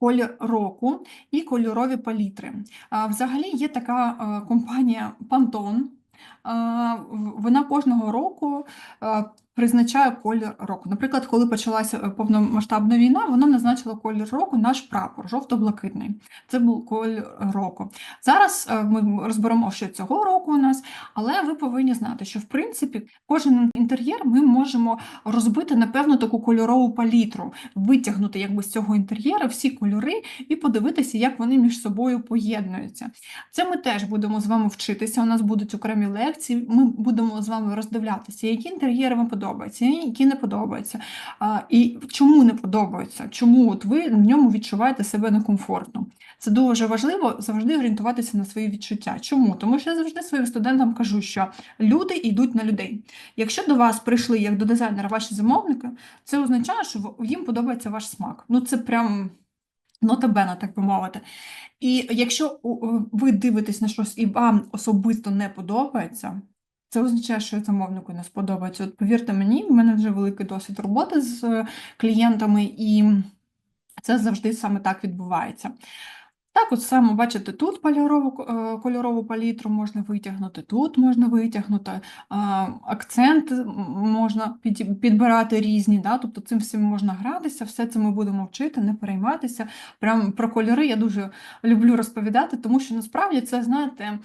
колір року і кольорові палітри. Взагалі є така компанія Pantone. Вона кожного року призначає колір року. Наприклад, коли почалася е, повномасштабна війна, вона назначила колір року наш прапор, жовто-блакитний. Це був колір року. Зараз е, ми розберемо, що цього року у нас, але ви повинні знати, що в принципі кожен інтер'єр ми можемо розбити на певну таку кольорову палітру, витягнути якби з цього інтер'єру всі кольори і подивитися, як вони між собою поєднуються. Це ми теж будемо з вами вчитися. У нас будуть окремі лекції. Ми будемо з вами роздивлятися, які інтер'єри вам подобаються, які не подобаються. А, і чому не подобаються, чому от ви в ньому відчуваєте себе некомфортно. Це дуже важливо завжди орієнтуватися на свої відчуття. Чому? Тому що я завжди своїм студентам кажу, що люди йдуть на людей. Якщо до вас прийшли як до дизайнера ваші замовники, це означає, що їм подобається ваш смак. Ну це прям нота бена, так би мовити. І якщо ви дивитесь на щось і вам особисто не подобається, це означає, що замовнику не сподобається. От повірте мені, в мене вже великий досвід роботи з е, клієнтами, і це завжди саме так відбувається. Так, от саме бачите, тут кольорову, е, кольорову палітру можна витягнути, тут можна витягнути, а, акценти м- можна підбирати різні, да? тобто цим всім можна гратися, все це ми будемо вчити, не перейматися. Прям про кольори я дуже люблю розповідати, тому що насправді це, знаєте,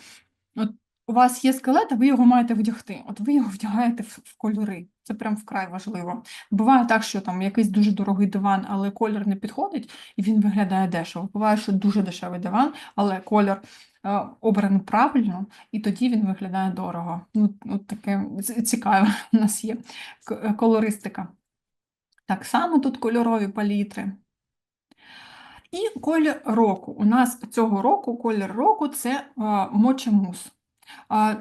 у вас є скелет, а ви його маєте вдягти. От ви його вдягаєте в, кольори. Це прям вкрай важливо. Буває так, що там якийсь дуже дорогий диван, але колір не підходить, і він виглядає дешево. Буває, що дуже дешевий диван, але колір е, обраний правильно, і тоді він виглядає дорого. Ну, от таке цікаве у нас є е, колористика. Так само тут кольорові палітри. І колір року. У нас цього року колір року це моча мус. А,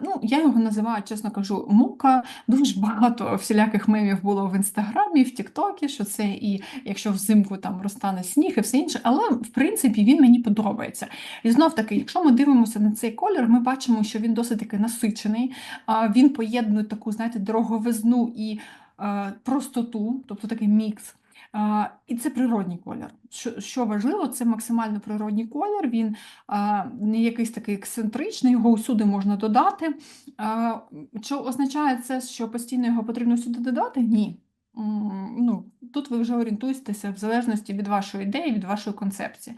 ну, я його називаю, чесно кажу, мука. Дуже багато всіляких мемів було в інстаграмі, в Тіктокі, що це і якщо взимку там розтане сніг і все інше, але в принципі він мені подобається. І знов таки, якщо ми дивимося на цей колір, ми бачимо, що він досить таки насичений. Він поєднує таку, знаєте, дороговизну і е, простоту, тобто такий мікс. І це природній колір. Що, важливо, це максимально природній колір. Він не якийсь такий ексцентричний, його усюди можна додати. Що означає це, що постійно його потрібно сюди додати? Ні. Ну, тут ви вже орієнтуєтеся в залежності від вашої ідеї, від вашої концепції.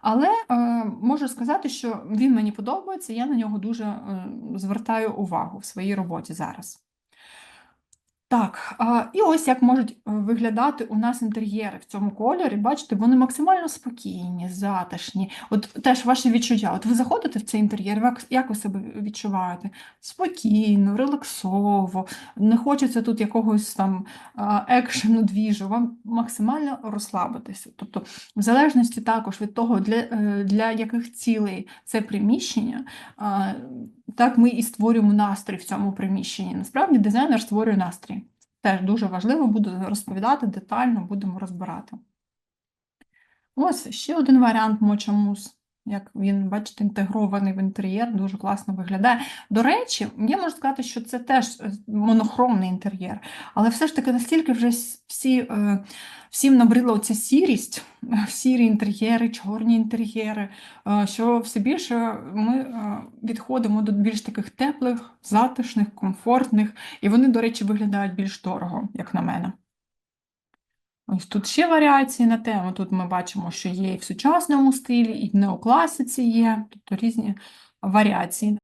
Але е, можу сказати, що він мені подобається, я на нього дуже е, звертаю увагу в своїй роботі зараз. Так, і ось як можуть е, виглядати у нас інтер'єри в цьому кольорі. Бачите, вони максимально спокійні, затишні. От теж ваші відчуття. От ви заходите в цей інтер'єр, як, ви себе відчуваєте? Спокійно, релаксово, не хочеться тут якогось там екшену, двіжу, вам максимально розслабитися. Тобто, в залежності також від того, для, е, для яких цілей це приміщення, так ми і створюємо настрій в цьому приміщенні. Насправді дизайнер створює настрій. Теж дуже важливо, буду розповідати детально, будемо розбирати. Ось ще один варіант мочамус. Як він, бачите, інтегрований в інтер'єр, дуже класно виглядає. До речі, я можу сказати, що це теж е, монохромний інтер'єр, але все ж таки настільки вже всі, е, всім набридла оця сірість, сірі інтер'єри, чорні інтер'єри, е, що все більше ми відходимо до більш таких теплих, затишних, комфортних, і вони, до речі, виглядають більш дорого, як на мене. Ось тут ще варіації на тему. Тут ми бачимо, що є і в сучасному стилі, і в неокласиці є, тобто різні варіації.